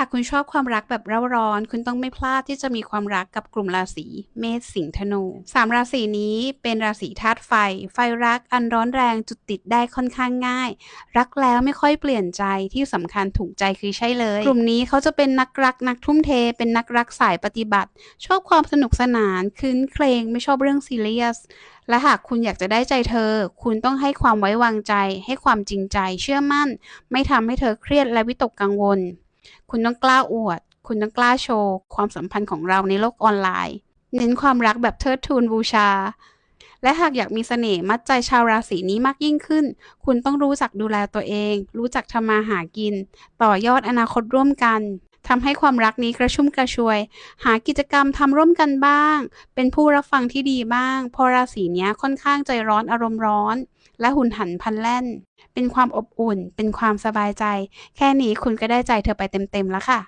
ากคุณชอบความรักแบบเร่าร้อน คุณต้องไม่พลาดที่จะมีความรักกับกลุ่มราศีเมษสิงห์ธนูสามราศีนี้เป็นราศีธาตุไฟ ไฟรักอันร้อนแรงจุดติดได้ค่อนข้างง่าย รักแล้วไม่ค่อยเปลี่ยนใจที่สำคัญถูกใจคือใช่เลย กลุ่มนี้เขาจะเป็นนักรักนักทุ่มเท เป็นนักรักสายปฏิบัติ ชอบความสนุกสนานคืนเคลงไม่ชอบเรื่องซีเรียสและหากคุณอยากจะได้ใจเธอ คุณต้องให้ความไว้วางใจ ให้ความจริงใจ เชื่อมั่น ไม่ทำให้เธอเครียดและวิตกกังวล คุณต้องกล้าอวด คุณต้องกล้าโชว์ ความสัมพันธ์ของเราในโลกออนไลน์ เน้นความรักแบบเทิดทูนบูชา และหากอยากมีเสน่ห์มัดใจชาวราศีนี้มากยิ่งขึ้น คุณต้องรู้จักดูแลตัวเอง รู้จักทำมาหากิน ต่อยอดอนาคตร่วมกัน ทำให้ความรักนี้กระชุ่มกระชวย หากิจกรรมทำร่วมกันบ้าง เป็นผู้รับฟังที่ดีบ้างเพราะราศีเนี้ยค่อนข้างใจร้อนอารมณ์ร้อน และหุนหันพันแล่น เป็นความอบอุ่น เป็นความสบายใจ แค่นี้คุณก็ได้ใจเธอไปเต็มๆแล้วค่ะ